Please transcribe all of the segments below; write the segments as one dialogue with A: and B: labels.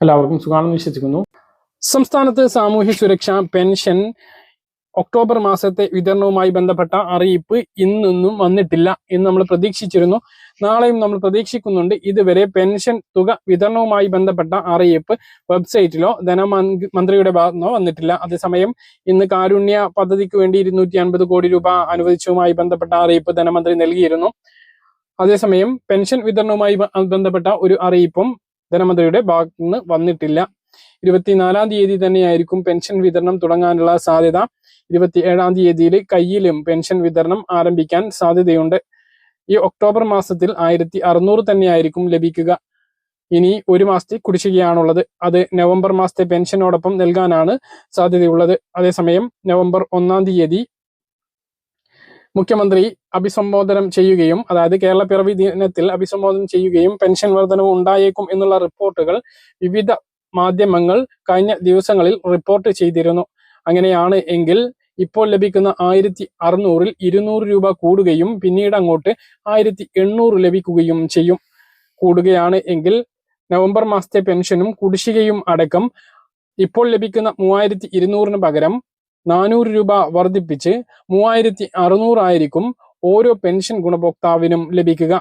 A: എല്ലാവർക്കും സുഖമാണെന്ന് വിശ്വസിക്കുന്നു. സംസ്ഥാനത്ത് സാമൂഹ്യ സുരക്ഷ പെൻഷൻ ഒക്ടോബർ മാസത്തെ വിതരണവുമായി ബന്ധപ്പെട്ട അറിയിപ്പ് ഇന്നൊന്നും വന്നിട്ടില്ല എന്ന് നമ്മൾ പ്രതീക്ഷിച്ചിരുന്നു. നാളെയും നമ്മൾ പ്രതീക്ഷിക്കുന്നുണ്ട്. ഇതുവരെ പെൻഷൻ തുക വിതരണവുമായി ബന്ധപ്പെട്ട അറിയിപ്പ് വെബ്സൈറ്റിലോ ധനമന്ത്രിയുടെ ഭാഗത്തുനിന്നോ വന്നിട്ടില്ല. അതേസമയം ഇന്ന് കാരുണ്യ പദ്ധതിക്ക് വേണ്ടി ഇരുന്നൂറ്റി അൻപത് കോടി രൂപ അനുവദിച്ചതുമായി ബന്ധപ്പെട്ട അറിയിപ്പ് ധനമന്ത്രി നൽകിയിരുന്നു. അതേസമയം പെൻഷൻ വിതരണവുമായി ബന്ധപ്പെട്ട ഒരു അറിയിപ്പും ധനമന്ത്രിയുടെ ഭാഗത്തു നിന്ന് വന്നിട്ടില്ല. ഇരുപത്തിനാലാം തീയതി തന്നെയായിരിക്കും പെൻഷൻ വിതരണം തുടങ്ങാനുള്ള സാധ്യത. ഇരുപത്തി ഏഴാം തീയതിയിൽ കയ്യിലും പെൻഷൻ വിതരണം ആരംഭിക്കാൻ സാധ്യതയുണ്ട്. ഈ ഒക്ടോബർ മാസത്തിൽ ആയിരത്തി അറുന്നൂറ് തന്നെയായിരിക്കും ലഭിക്കുക. ഇനി ഒരു മാസത്തെ കുടിശ്ശികയാണുള്ളത്. അത് നവംബർ മാസത്തെ പെൻഷനോടൊപ്പം നൽകാനാണ് സാധ്യതയുള്ളത്. അതേസമയം നവംബർ ഒന്നാം തീയതി മുഖ്യമന്ത്രി അഭിസംബോധനം ചെയ്യുകയും അതായത് കേരള പിറവി ദിനത്തിൽ അഭിസംബോധന ചെയ്യുകയും പെൻഷൻ വർധനവ് ഉണ്ടായേക്കും എന്നുള്ള റിപ്പോർട്ടുകൾ വിവിധ മാധ്യമങ്ങൾ കഴിഞ്ഞ ദിവസങ്ങളിൽ റിപ്പോർട്ട് ചെയ്തിരുന്നു. അങ്ങനെയാണ് എങ്കിൽ ഇപ്പോൾ ലഭിക്കുന്ന ആയിരത്തി അറുന്നൂറിൽ ഇരുന്നൂറ് രൂപ കൂടുകയും പിന്നീട് അങ്ങോട്ട് ആയിരത്തി എണ്ണൂറ് ലഭിക്കുകയും ചെയ്യും. കൂടുകയാണ് എങ്കിൽ നവംബർ മാസത്തെ പെൻഷനും കുടിശ്ശികയും അടക്കം ഇപ്പോൾ ലഭിക്കുന്ന മൂവായിരത്തി ഇരുന്നൂറിന് പകരം നാനൂറ് രൂപ വർദ്ധിപ്പിച്ച് മൂവായിരത്തി അറുന്നൂറായിരിക്കും ഓരോ പെൻഷൻ ഗുണഭോക്താവിനും ലഭിക്കുക.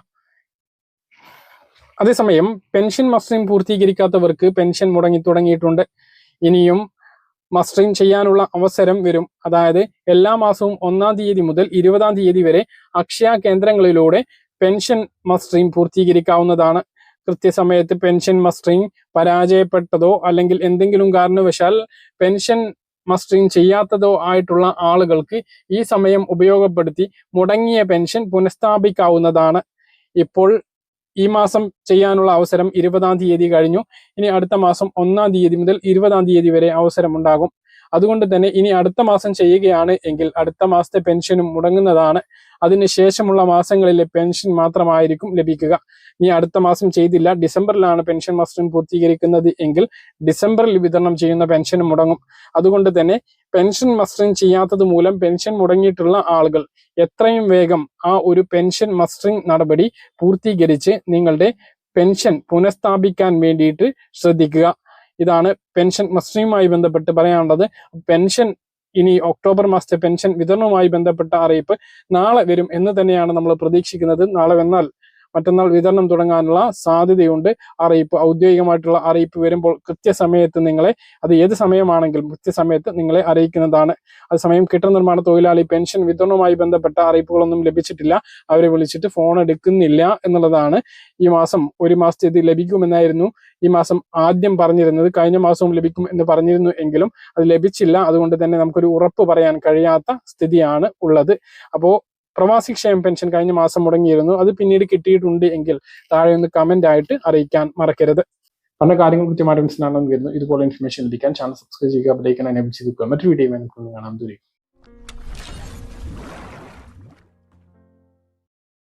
A: അതേസമയം പെൻഷൻ മസ്റ്ററിംഗ് പൂർത്തീകരിക്കാത്തവർക്ക് പെൻഷൻ മുടങ്ങി തുടങ്ങിയിട്ടുണ്ട്. ഇനിയും മസ്റ്ററിംഗ് ചെയ്യാനുള്ള അവസരം വരും. അതായത് എല്ലാ മാസവും ഒന്നാം തീയതി മുതൽ ഇരുപതാം തീയതി വരെ അക്ഷയ കേന്ദ്രങ്ങളിലൂടെ പെൻഷൻ മസ്റ്ററിംഗ് പൂർത്തീകരിക്കാവുന്നതാണ്. കൃത്യസമയത്ത് പെൻഷൻ മസ്റ്ററിംഗ് പരാജയപ്പെട്ടതോ അല്ലെങ്കിൽ എന്തെങ്കിലും കാരണവശാൽ പെൻഷൻ മസ്റ്ററിംഗ് ചെയ്യാത്തതോ ആയിട്ടുള്ള ആളുകൾക്ക് ഈ സമയം ഉപയോഗപ്പെടുത്തി മുടങ്ങിയ പെൻഷൻ പുനഃസ്ഥാപിക്കാവുന്നതാണ്. ഇപ്പോൾ ഈ മാസം ചെയ്യാനുള്ള അവസരം ഇരുപതാം തീയതി കഴിഞ്ഞു. ഇനി അടുത്ത മാസം ഒന്നാം തീയതി മുതൽ ഇരുപതാം തീയതി വരെ അവസരമുണ്ടാകും. അതുകൊണ്ട് തന്നെ ഇനി അടുത്ത മാസം ചെയ്യുകയാണ് എങ്കിൽ അടുത്ത മാസത്തെ പെൻഷനും മുടങ്ങുന്നതാണ്. അതിനുശേഷമുള്ള മാസങ്ങളിലെ പെൻഷൻ മാത്രമായിരിക്കും ലഭിക്കുക. ഇനി അടുത്ത മാസം ചെയ്തില്ല. ഡിസംബറിലാണ് പെൻഷൻ മസ്റ്ററിംഗ് പൂർത്തീകരിക്കുന്നത് എങ്കിൽ ഡിസംബറിൽ വിതരണം ചെയ്യുന്ന പെൻഷനും മുടങ്ങും. അതുകൊണ്ട് തന്നെ പെൻഷൻ മസ്റ്ററിംഗ് ചെയ്യാത്തത് മൂലം പെൻഷൻ മുടങ്ങിയിട്ടുള്ള ആളുകൾ എത്രയും വേഗം ആ ഒരു പെൻഷൻ മസ്റ്ററിംഗ് നടപടി പൂർത്തീകരിച്ച് നിങ്ങളുടെ പെൻഷൻ പുനഃസ്ഥാപിക്കാൻ വേണ്ടിയിട്ട് ശ്രദ്ധിക്കുക. ഇതാണ് പെൻഷൻ മസ്റ്റിനുമായി ബന്ധപ്പെട്ട് പറയാനുള്ളത്. പെൻഷൻ ഇനി ഒക്ടോബർ മാസത്തെ പെൻഷൻ വിതരണവുമായി ബന്ധപ്പെട്ട അറിയിപ്പ് നാളെ വരും എന്ന് തന്നെയാണ് നമ്മൾ പ്രതീക്ഷിക്കുന്നത്. നാളെ വന്നാൽ മറ്റന്നാൾ വിതരണം തുടങ്ങാനുള്ള സാധ്യതയുണ്ട്. അറിയിപ്പ് ഔദ്യോഗികമായിട്ടുള്ള അറിയിപ്പ് വരുമ്പോൾ കൃത്യസമയത്ത് നിങ്ങളെ അത് ഏത് സമയമാണെങ്കിലും കൃത്യസമയത്ത് നിങ്ങളെ അറിയിക്കുന്നതാണ്. അതേസമയം കെട്ടിട നിർമ്മാണ തൊഴിലാളി പെൻഷൻ വിതരണവുമായി ബന്ധപ്പെട്ട അറിയിപ്പുകളൊന്നും ലഭിച്ചിട്ടില്ല. അവരെ വിളിച്ചിട്ട് ഫോൺ എടുക്കുന്നില്ല എന്നുള്ളതാണ്. ഈ മാസം ഒരു മാസത്തെ ഇത് ലഭിക്കുമെന്നായിരുന്നു. ഈ മാസം ആദ്യം പറഞ്ഞിരുന്നത് കഴിഞ്ഞ മാസവും ലഭിക്കും എന്ന് പറഞ്ഞിരുന്നു എങ്കിലും അത് ലഭിച്ചില്ല. അതുകൊണ്ട് തന്നെ നമുക്കൊരു ഉറപ്പ് പറയാൻ കഴിയാത്ത സ്ഥിതിയാണ് ഉള്ളത്. അപ്പോൾ പ്രവാസി ക്ഷേമ പെൻഷൻ കഴിഞ്ഞ മാസം മുടങ്ങിയിരുന്നു. അത് പിന്നീട് കിട്ടിയിട്ടുണ്ട് എങ്കിൽ താഴെ ഒന്ന് കമന്റ് ആയിട്ട് അറിയിക്കാൻ മറക്കരുത്. നമ്മുടെ കാര്യങ്ങൾ കൃത്യമായിട്ട് മനസ്സിലാണെന്ന് വരുന്നു ഇതുപോലെ ഇൻഫർമേഷൻ ലഭിക്കാൻ ചാനൽ സബ്സ്ക്രൈബ് ചെയ്യുക ബെലൈക്കൻ എനേബിൾ മറ്റൊരു വീഡിയോ കാണാൻ കാണാം. ദൂരം